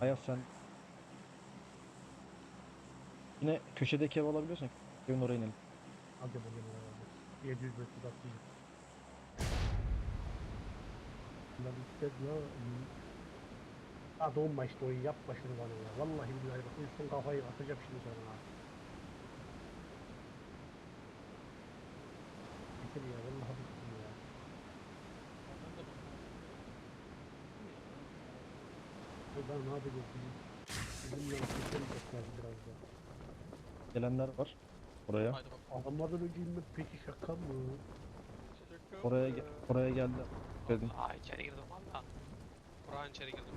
Ayaz sen yine köşedeki ev alabiliyorsan evin oraya inelim. Hadi bugün abi. 700 metre atlayacağım. Lan ya. Ha donma işte oyun yapma şunu bana ya. Vallahi billahi bak son kafayı atacağım şimdi sana. Bitir ya vallahi bitir ya. Ben ne yapacağız bizim? Yanı kesemeyecekler biraz da. Gelenler var. Haydi bak. Adamlardan önce inmek peki şaka mı? Oraya ge- oraya geldi. Dedim. Aa içeri girdim valla. Burak'ın içeri girdim.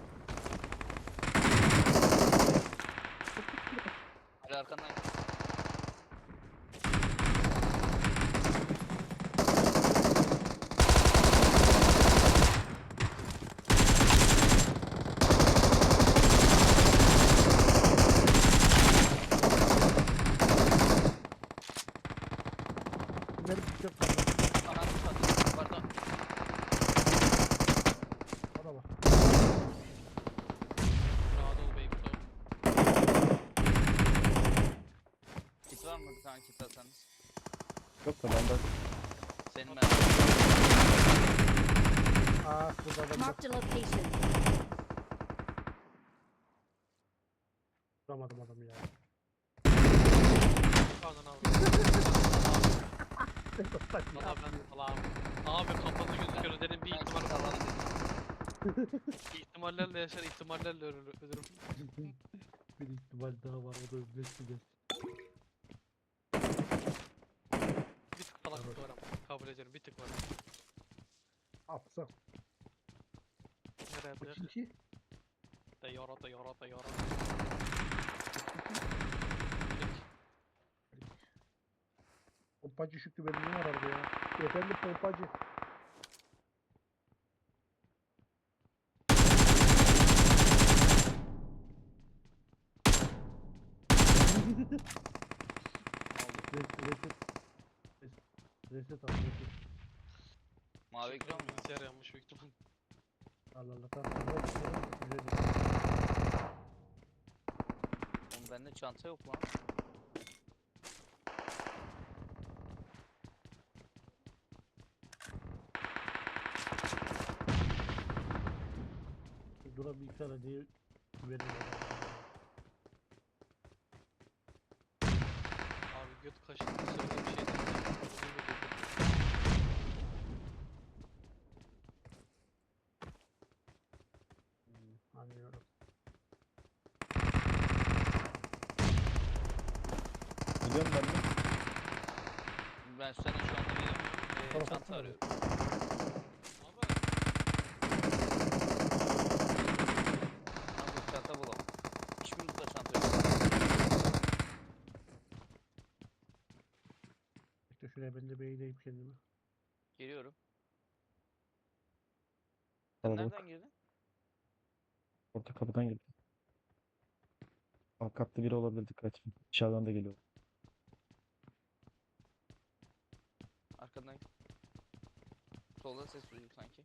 Ali arkandan Bunları bir yok. Anan tutmadı. Pardon. Bana bak. Bravo dolu bey bu Kit var mı? Bir tane kit atsanız. Yok da bende Senin ben. Aa burada adam bak. Marked a location. Vuramadım adamı ya. Pardon abi. Valla ben Allah'ım. Abi kafası gözüküyor dedim bir ihtimal dedim. İhtimallerle yaşar ihtimallerle ölür, ölürüm. bir ihtimal daha var o da öbüresi de. Bir tık salaklık var ama kabul ederim bir tık var. Atsa. Çinki. Da yorata yorata yorata. Pompacı Şükrü beni ne arardı ya? Efendim pompacı. Res- Reset. Res- Reset al reset. Mavi ekran mı? Bilgisayar yanmış büyük ihtimal. Allah Allah tamam. tamam, tamam, güzel. Oğlum bende çanta yok lan. Dura bir tane diye verin. Abi göt kaşıntı söyle bir şey değil. Anlıyorum. Biliyorum ben de. Ben sana şu anda benim e, Tamam, çanta tamam. arıyorum. Abi Abi çanta bulalım. Hiçbirimizde çanta yok. İşte şuraya ben de beğeneyim kendimi. Geliyorum. Kalabalık. Nereden girdin? Orta kapıdan girdi. Alt katta biri olabilir dikkat edin. Dışarıdan da geliyor. Solda ses duydum sanki.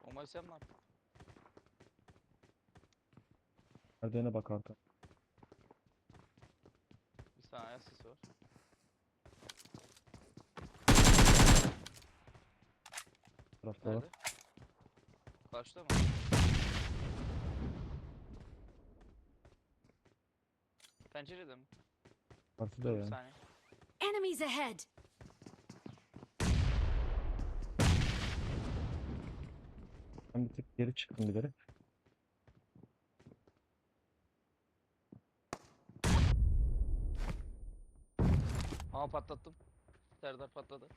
Omar sen mi yaptın? Merdivene bak arka. Bir saniye ayak sesi var. Tarafta var. Nerede? Karşıda mı? Pencerede mi? Karşıda bir saniye. Enemies ahead. Ben bir tık geri çıktım ileri. Ama patlattım. Serdar patladı.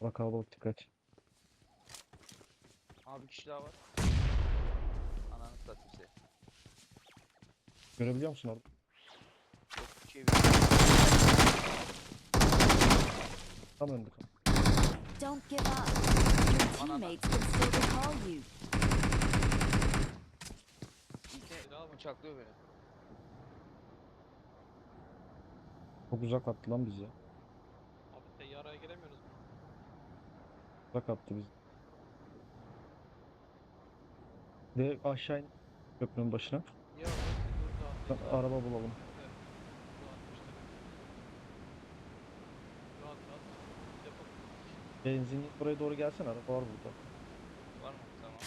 Bak kalabalık dikkat. Abi bir kişi daha var. Ananı satayım seni. Görebiliyor musun orada? Şey Tam önde. Don't give up. Your teammates can still recall you. İlke bıçaklıyor beni. Çok uzak attı lan bizi. araya giremiyoruz mu? Bak attı biz. De aşağı in köprünün başına. Araba bulalım. Rahat rahat. Yapalım. Benzinli buraya doğru gelsen araba var burada. Var mı? Tamam.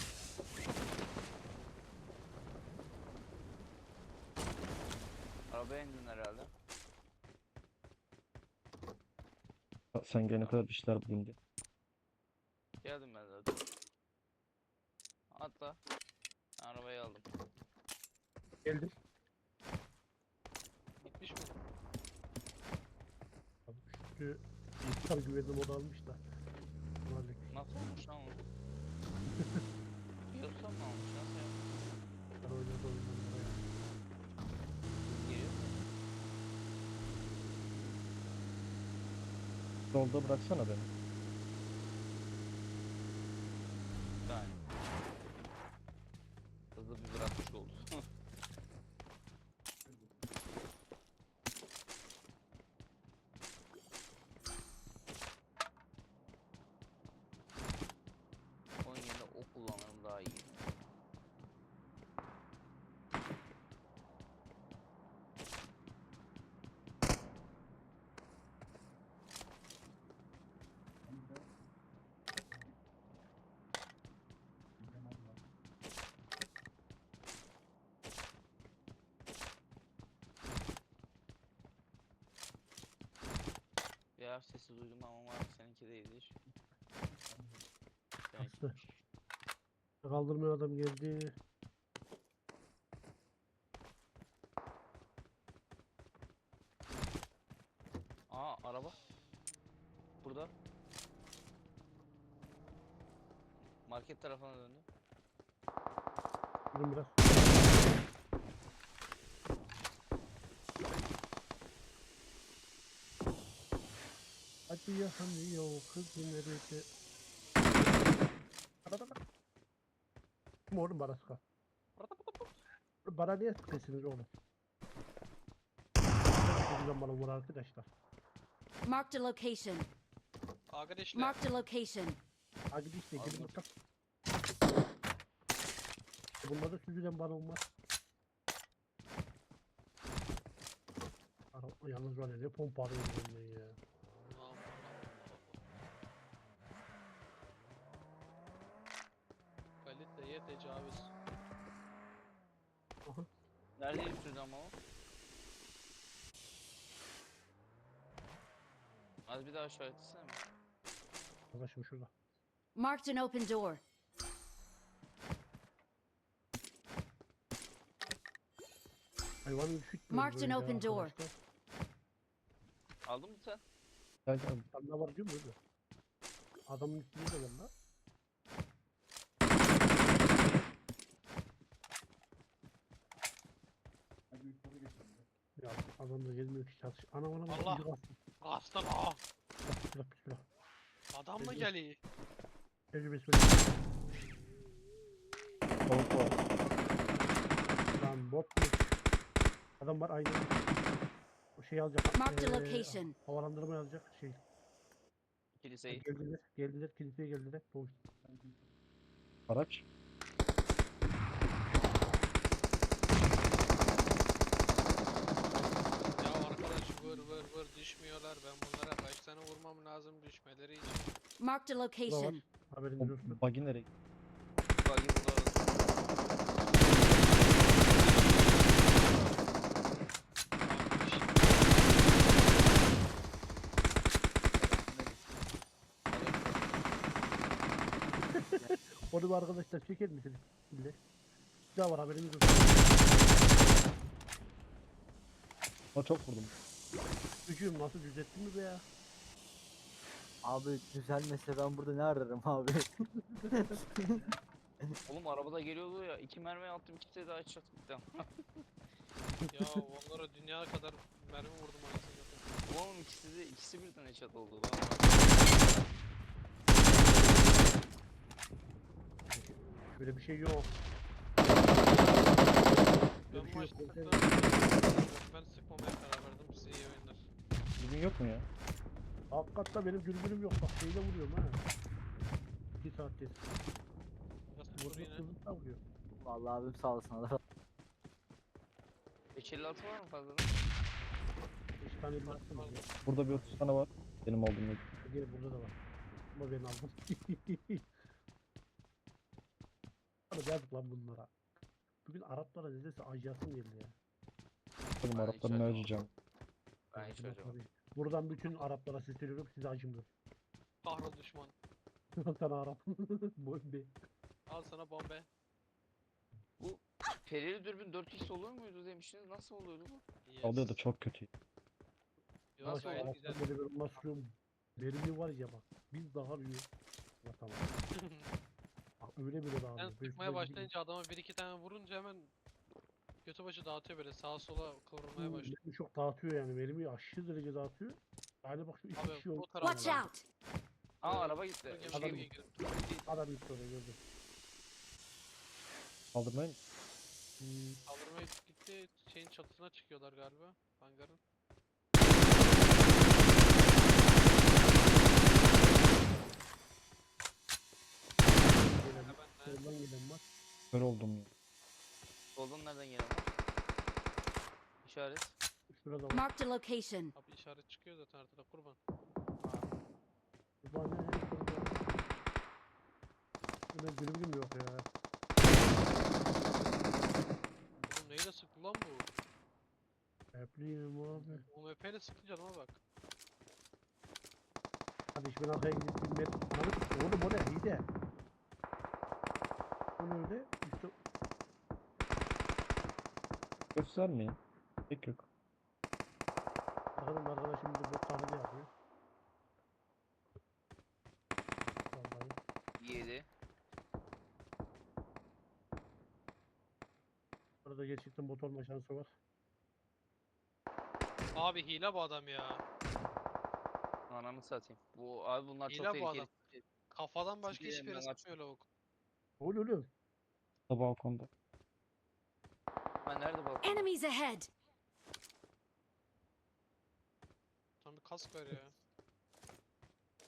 Arabaya indin herhalde. Ha, Sen gene kadar işler bulundu. Geldim ben zaten. Atla. Ben arabayı aldım. Geldim. Gitmiş mi? Abi Üstü insan güvenli moda almış da. Maalesef. Nasıl olmuş lan o? Yiyorsan mı olmuş? Nasıl ya? Oynadı oynadı ya. Geliyor mu? Yolda bıraksana beni. Bir tane. Hızlı bir bırakmış oldu. Onun yerine o kullanırım daha iyi. Yer sesi duydum ama umarım seninki değildir. Seninki. Bastı. Kaldırmaya adam geldi. Aa araba. Burada. Market tarafına döndü. Durun biraz. Hadi ya hani yo kız nerede? Arada bak. Kim oğlum bana sıkar? Bana niye sıkıyorsunuz oğlum? Sizden bana vur arkadaşlar. Marked a location. Arkadaşlar. Marked a location. Hadi işte gelin bakalım. Bunlarda süzülen bana olmaz. Ara- Yalnız var ya ne pompa arıyorum ben ya. Ye tecavüz. Nerede yürütürdü ama o? Az bir daha aşağı etsene mi? Arkadaşım şurada. Marked an open door. Hayvanın fit Marked an open door. Aldın mı sen? Gel gel. Sen ne var diyor mu öyle? Adamın üstünde de var lan. Ya adam da gelmiyor ki çatış. Ana ana bak, Allah! Aslan. Bak, bismillah bismillah. Adam mı Geliyor. geliyor? Tecrübesi var. Tavuk var. Lan bot mu? Adam var aynı. O şeyi alacak. Marked a eee, location. Havalandırma alacak şey. Kiliseyi. Geldiler, geldiler, kiliseye geldiler. Doğuş. Araç. Ya arkadaş vur vur vur düşmüyorlar. Ben bunlara kaç tane vurmam lazım düşmeleri için. Marked a location. Haberiniz olsun. buggy nereye? Burada. Onu da arkadaşlar çeker misiniz? Bile. Daha var haberiniz olsun. O çok vurdum. Gücüm nasıl düzelttin mi be ya? Abi düzelmese ben burada ne ararım abi? Oğlum arabada geliyordu ya. iki mermi attım kimseye daha headshot gitti. Ya onlara dünya kadar mermi vurdum anasını. Oğlum ikisi de ikisi birden headshot oldu lan. Böyle bir şey yok. Ben yok. sıkıntı Ben sıkmamaya karar verdim. Size iyi oyunlar. Bugün yok mu ya? Alt katta benim dürbünüm yok bak şeyle vuruyorum ha. 2 saattir. Nasıl vur Burada yine? kızım vuruyor. Vallahi abim sağ olasın. Allah 556 var mı fazladan? 5 tane elma attım. Vallahi. ya. Burada bir 30 tane var. Benim olduğum yer. Gene burada da var. Ama ben aldım. Abi yazık lan bunlara. Bugün Araplara nedense acıyasım geldi ya. Benim Ben hiç ne acımam. acıyacağım. Ben hiç acımam. tabii. Buradan bütün Araplara sesleniyorum size acımıyorum. Kahrol düşman. Sana Arap. Bombe. Al sana bombe. Perili dürbün 4x olur muydu demiştiniz. Nasıl oluyordu bu? Yes. Oluyor da çok kötü. Yok, Nasıl gayet böyle bir masum. Verimi var ya bak. Biz daha büyük. Ya tamam. Öyle bile daha Sen sıkmaya başlayınca adama bir iki tane vurunca hemen götü başı dağıtıyor böyle sağa sola kıvrılmaya başlıyor. çok dağıtıyor yani. Verimi aşırı derece dağıtıyor. Yani bak şu iki Abi, kişi bu tarafta Watch out! Aa araba gitti. Şey, Adam- gemiye girin. Adam ilk sonra gördüm. Kaldırmayın. Kaldırmaya gitti şeyin çatısına çıkıyorlar galiba. Hangarın. gelen, Hemen he. Soldan gelen var. Kör oldum ya. Soldan nereden gelen var? İşaret. Şurada var. Marked a location. Abi işaret çıkıyor zaten haritada kurban. Şurada ne? Şurada. Benim dürbünüm yok ya. Oğlum neyle sıktı lan bu? Epliyim abi. UMP ile sıktı canıma bak. Hadi işte ben arkaya gidip bir met... Ananı- Oğlum o ne? Hide. O ne öyle? İşte Göstermeyin. Pek yok. Bakalım arkadaşım bir bot taklidi yapıyor. Vallahi. 7. Arada gerçekten bot olma şansı var. Abi hile bu adam ya. Ananı satayım. Bu abi bunlar çok Hile bu adam. Kafadan başka hiçbir yere elinden sıkmıyor lavuk. Oğlum oğlum. Da balkonda. Ha nerede balkon? Enemies ahead! Tam bir kask ver ya.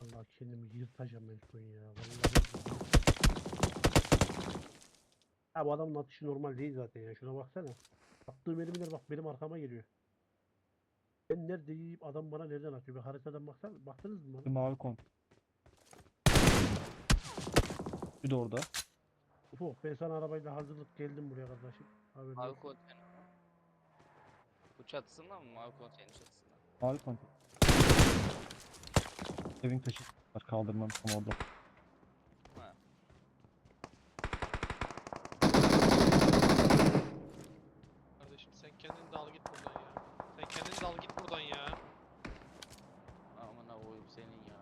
Allah kendimi yırtacağım en son ya. Vallahi. Ha bu adamın atışı normal değil zaten ya. Şuna baksana. Attığım elimler bak benim arkama geliyor. Ben neredeyim adam bana nereden atıyor? Bir haritadan baksana. Baktınız mı Bir bana? mavi kont. Bir de orada. Ufuk ben sana arabayla hazırlık geldim buraya kardeşim. Haberin Mavi olsun. konteyner. Bu çatısından mı? Mavi konteyner çatısından. Mavi kont. Evin taşı var kaldırmam tam orada. Ha. Kardeşim sen kendin dal git buradan ya. Sen kendin dal git buradan ya. Aman ha oyum senin ya.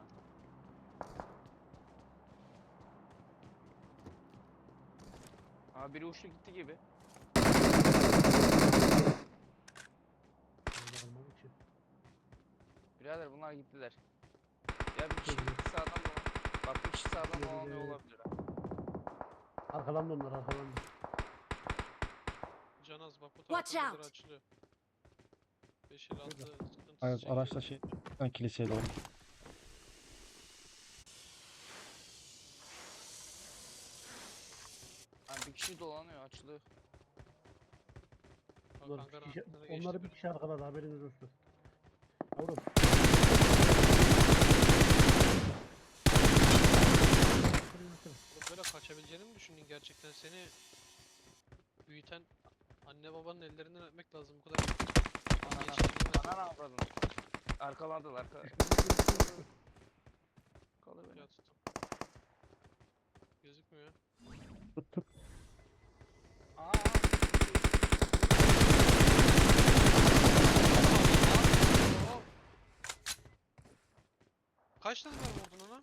Aa biri uçtu gitti gibi. Birader bunlar gittiler. Ya bir kişi gitti sağdan dolan. Bak bir kişi sağdan Yürü dolanıyor olabilir ha. Arkalandı onlar arkalandı. Canaz bak bu Watch taraftan out. açılıyor. 5 ile 6 sıkıntı Hayır çekiyor. araçla şey. Ben kiliseye doğru. Kişi dolanıyor açılıyor. Hangarın bir kişi, geçti onları bir kişi arkaladı haberiniz olsun. Oğlum. Oğlum böyle kaçabileceğini mi düşündün gerçekten? Seni büyüten anne babanın ellerinden öpmek lazım bu kadar. Anana, Yetiştirilmez. anana avradın. Arkalandılar arka. Kalır. Ya. Gözükmüyor. Tık. Aa. Kaç tane var vurdun ona?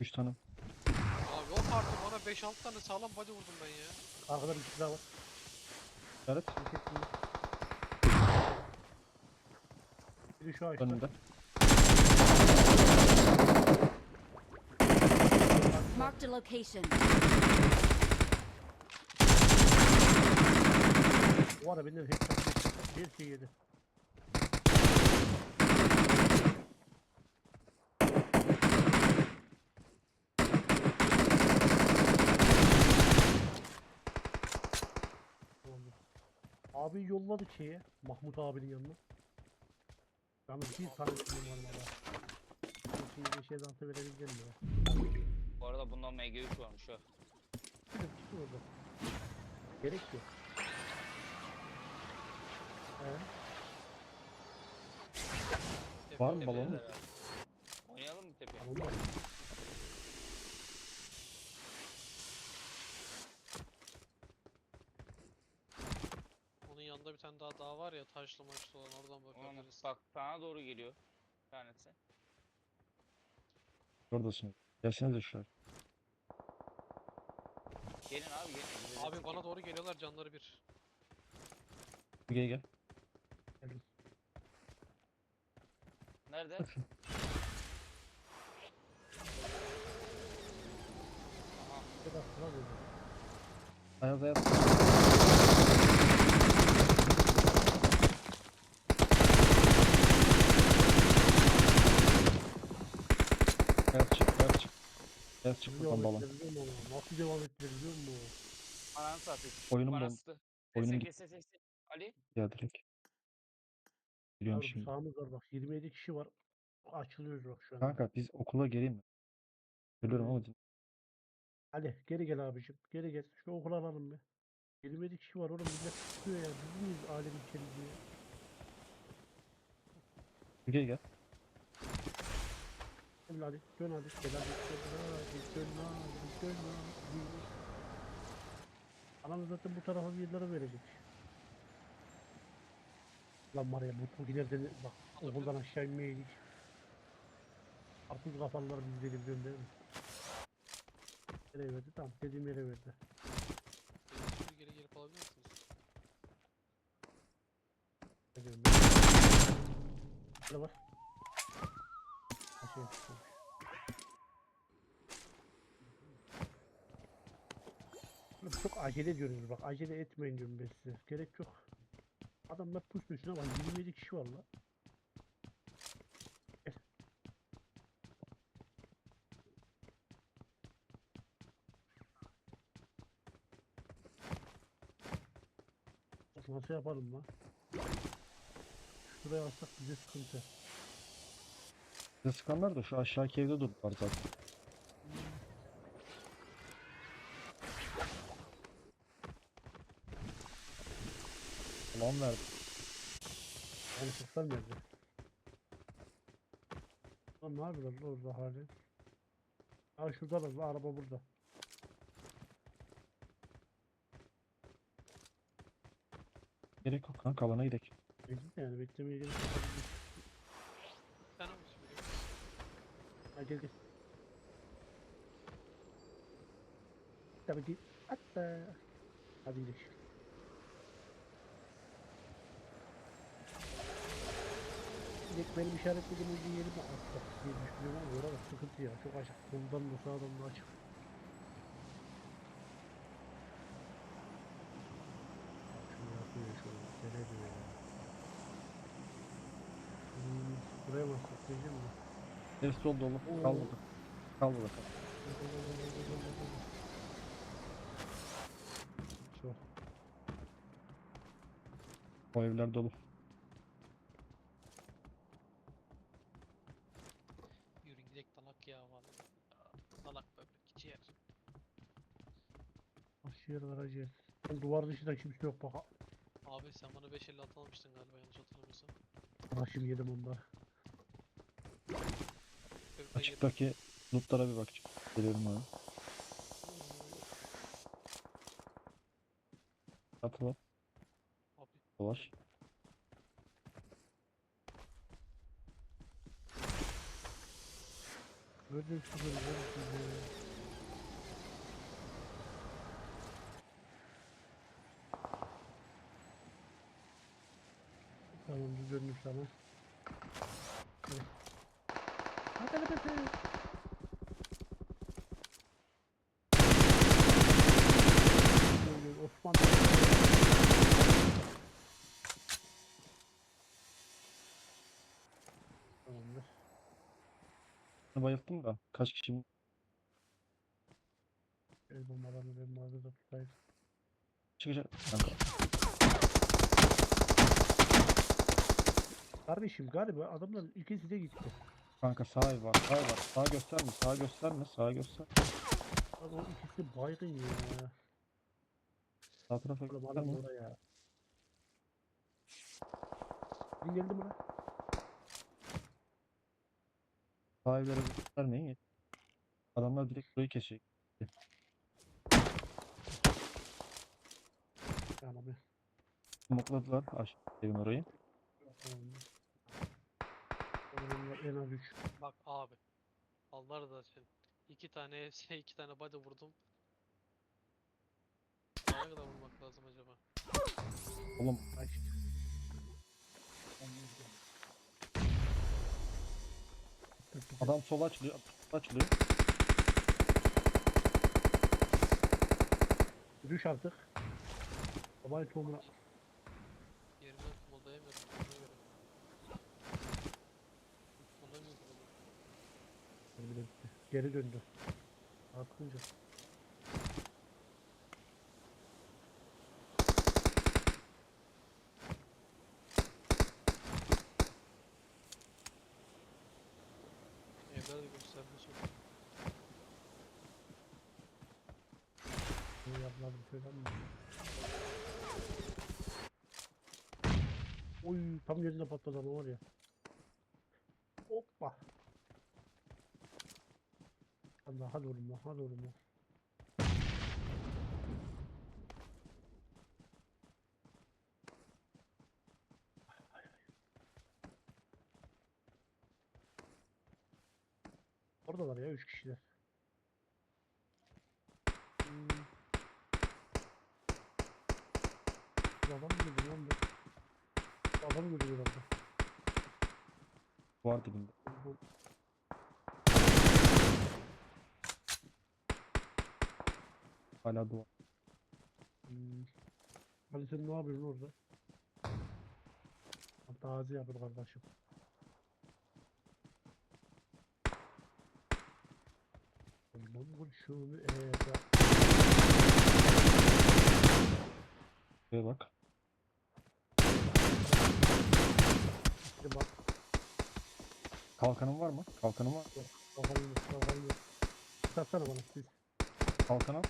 3 tane. Abi o parti bana 5-6 tane sağlam body vurdum ben ya. Arkada bir kişi daha var. Evet. Biri şu ağaçta. Önünde. Marked a location. Bu ara beni headshot yedi. Her şey şey yedi. Abi yolladı şeye. Mahmut abinin yanına. Yalnız bir tane film var bana. Bir şey zantı şey verebileceğim ya. Bu arada bundan MG3 varmış ha. Gidip. Gerek yok. Ee, Var mı Tepe- balon? Oynayalım mı tepeye? Onun yanında bir tane daha dağ var ya taşlı maçlı olan oradan Oğlum bakabiliriz. bak sana doğru geliyor. Bir tanesi. Oradasın. Gelsenize şuraya. Gelin abi gelin. Abi bana doğru geliyorlar canları bir. Gel gel. Geldim. Nerede? Sıra böyle. Ayaz ayaz. Ayaz çık çık Nasıl buradan devam balon. ettirebiliyor mu ama? Nasıl devam ettirebiliyor mu? Ananı satayım. Oyunum Bana bom. sıktı. Oyunum gitti. Ali. Ya direkt. Biliyorum Yavrum şimdi. sağımız var bak 27 kişi var. Açılıyoruz bak şu an. Kanka biz okula geleyim mi? Biliyorum ama Ali geri gel abicim. Geri gel. Şu okul alalım bir. 27 kişi var oğlum millet çıkıyor ya. Biz miyiz alem içeriği? gel gel. Gel hadi. Dön hadi. Gel hadi. Dön hadi. Dön hadi. Dön hadi. Anam zaten bu tarafa bir yerlere verecek. Lan var ya bu Togiler'den bak okuldan aşağı inmeyeydik. Artık kafalılar biz verebiliyorum değil mi? Nereye verdi? Tamam dediğim yere verdi. Şimdi geri gelip alabilir misiniz? Ben. Ne var? Aşağıya. Oğlum Çok acele ediyorsunuz bak acele etmeyin diyorum ben size. Gerek yok. Adamlar push şuna bak 27 kişi var la. Gel. Bak Nasıl yapalım lan? Şuraya alsak bize sıkıntı. Bize sıkanlar da şu aşağıki evde durdular zaten. Ulan verdi. Yani sıksam nerede? Lan ne yapıyorlar orada hali? Ha şurada lan araba burada. Gerek yok kanka alana gidelim. Neyse yani beklemeye gerek yok. Mi söyleyeyim? Ha gel gel. Tabii ki. Hatta. Hadi gidelim. İlk benim işaretlediğim bir yeri mi atsak diye düşünüyorum ama orada sıkıntı ya. Çok açık. Soldan da sağdan da açık. Şunu yapıyor şu an. Dene diyor ya. Hmm, buraya mı diyeceğim mi? Ev sol dolu. Kal burada. Kal burada kal. Şu. O evler dolu. Yürü gidelim dalak ya vallahi. Dalak böbrek ciğer. Aşağıya var acı. Duvar dışında kimse yok bak. Abi sen bana 550 atalamıştın galiba yanlış hatırlamıyorsam. Başım yedim onları. Öbürü de yedi. Açıktaki lootlara bir bakacağım. Geliyorum abi. Atıla. Abi Dolaş. Gördüm sizi gördüm sizi. Tamam düz dönmüş tamam. Hadi hadi hadi. Gel, Osman. Tamamdır. Bayılttım da. Kaç kişi El bombalarını ben mağazada tutayım. çıkacak kanka. Kardeşim galiba adamların ikisi de gitti. Kanka sağ ev var. Sağ ev var. Sağ gösterme. Sağ gösterme. Sağ göster. Abi o ikisi baygın ya. Sağ tarafa adam gösterme. oraya. Ben geldim buraya. Sağ evlere göstermeyin. Adamlar direkt burayı kesecek. Yani abi. Smokladılar aşağı evin orayı. Tamam. En az 3. Bak abi. Allah da sen. İki tane ES, iki tane body vurdum. Daha ne kadar vurmak lazım acaba? Oğlum Kaç. adam sol açılıyor. Açılıyor. Düş artık. Babay tohumuna. Yerimden kımıldayamıyorum ona göre. Ona göre vurdum. Geri döndü. Artınca. Evler de göstermiş yok. Ne yapmadım söyler mi? Oy tam yerinde patladı ama var ya. Hoppa. Allah hadi oğlum lan hadi oğlum lan. Orada var ya 3 kişiler. Hmm. Bu Adam mı gördü lan bu? Bu Adam gördü herhalde? Var dibinde. Bu- Hala duvar. Hmm. Ali sen ne yapıyorsun orada? Hatta ağzı yapıyor kardeşim. Aman kurşun eda. Buraya bak. İşte bak Kalkanın var mı? Kalkanın var. kafayı yok kafayı yok. Satsana bana siz. Kalkan al.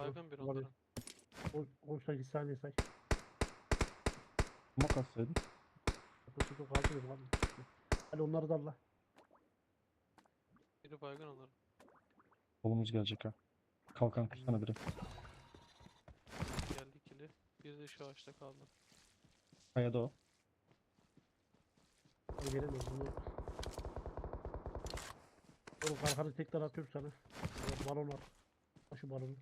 Baygın bir var onların. O, 18 saniye say. Smoke atsaydın. Kapı tutu kaldırıyor lan. Hadi onları da Allah. Biri baygın onların. Kolumuz gelecek ha. Kalkan kursana biri. Geldi ikili. Bir de şu ağaçta kaldı. Kayada o. Hadi gelemez bunu. Oğlum kalkanı tekrar atıyorum sana. Balon. Al Şu balonu.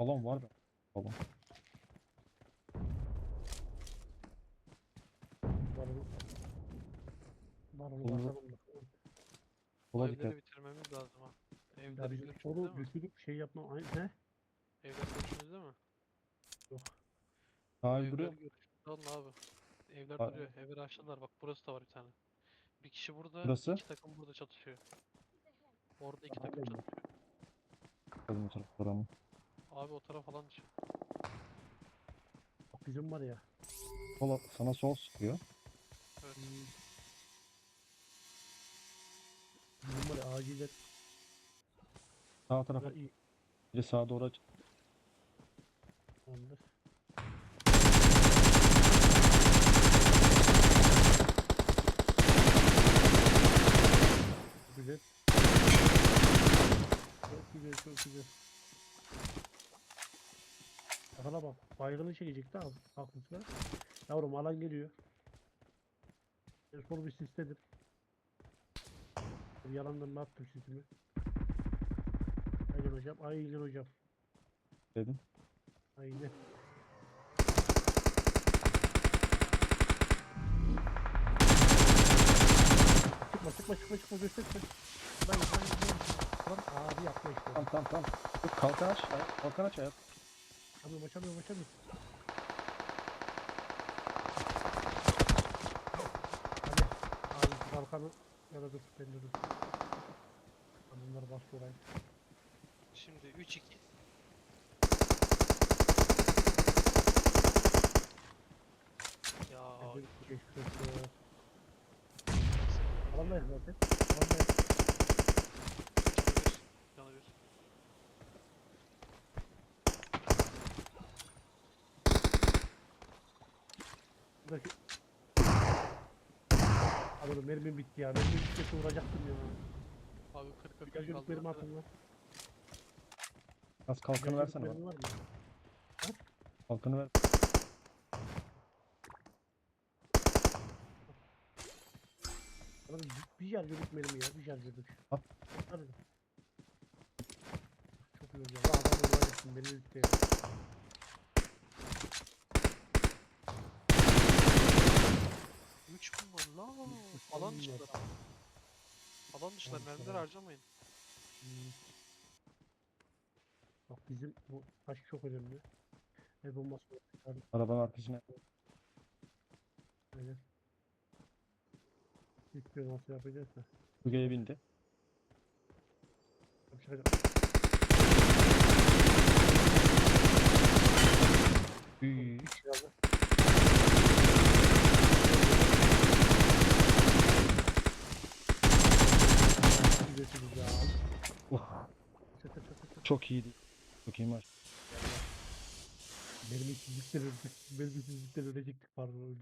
Balon var da. Balon. Balonu. Balonu Olur. basalım Evleri dikkat. bitirmemiz lazım ha. Ya Evleri bizim mi? düşürüp şey yapma. Ay, he? Evler görüşünüzde mi? Yok. Sağ ev Evler duruyor. görüşünüzde alın abi. Evler Var. duruyor. Evleri açtılar. Bak burası da var bir tane. Bir kişi burada, Burası? iki takım burada çatışıyor. Orada iki takım Aynen. çatışıyor. Kazım tarafı ama. Abi o taraf falan dışı. Bak bizim var ya. Sola, sana sol sıkıyor. Evet. hmm, Bizim var ya acilen. Sağ tarafa Ya, iyi. biri sağa doğru aç. Tamamdır. Güzel. Çok güzel, çok güzel. Yakala bak, baygını çekecekti abi, haklısın. Yavrum alan geliyor. Spor bir sistedir. Yalandan ne attım sistemi. Aynen hocam, aynen hocam. Dedim. Aynen. Çıkma çıkma çıkma çıkma gösterme. Lan lan lan. Lan abi yapma işte. Tamam tamam tamam. Kalkan aç. Kalkan aç hayat. Açamıyorum açamıyorum açamıyorum. Hadi. Abi kalkanı ya da dur ben de dur. Bunları bastı oraya. Şimdi 3-2. Ya. Vallahi zaten. Vallahi. Canı bir. Canı bir. Buradaki... Abi oğlum mermim bitti ya. Mermim bitti vuracaktım ya. Abi 40 Bir 40 gölgelik mermi kaldı. atın lan. Az kalkanı versene mermi var mı? Kalkanı ver. Bana bir, yer yürüt mermi ya. Bir yer yürüt. Al. Hadi. Çok iyi oldu ya. Adam etsin. Beni bitti ya. Üç Alan dışılar. Alan dışılar Alan mermiler harcamayın. Hmm. Bak bizim bu taş çok önemli. El bombası var. Arabanın arkasına. Aynen. İlk bir nasıl yapacaksa. Bugaya bindi. Yapacak. Üy. Silahlı. Güzelsiniz çok iyiydi. İyi maç. Benim işsizlikten öldük. Benim işsizlikten ölecektik pardon.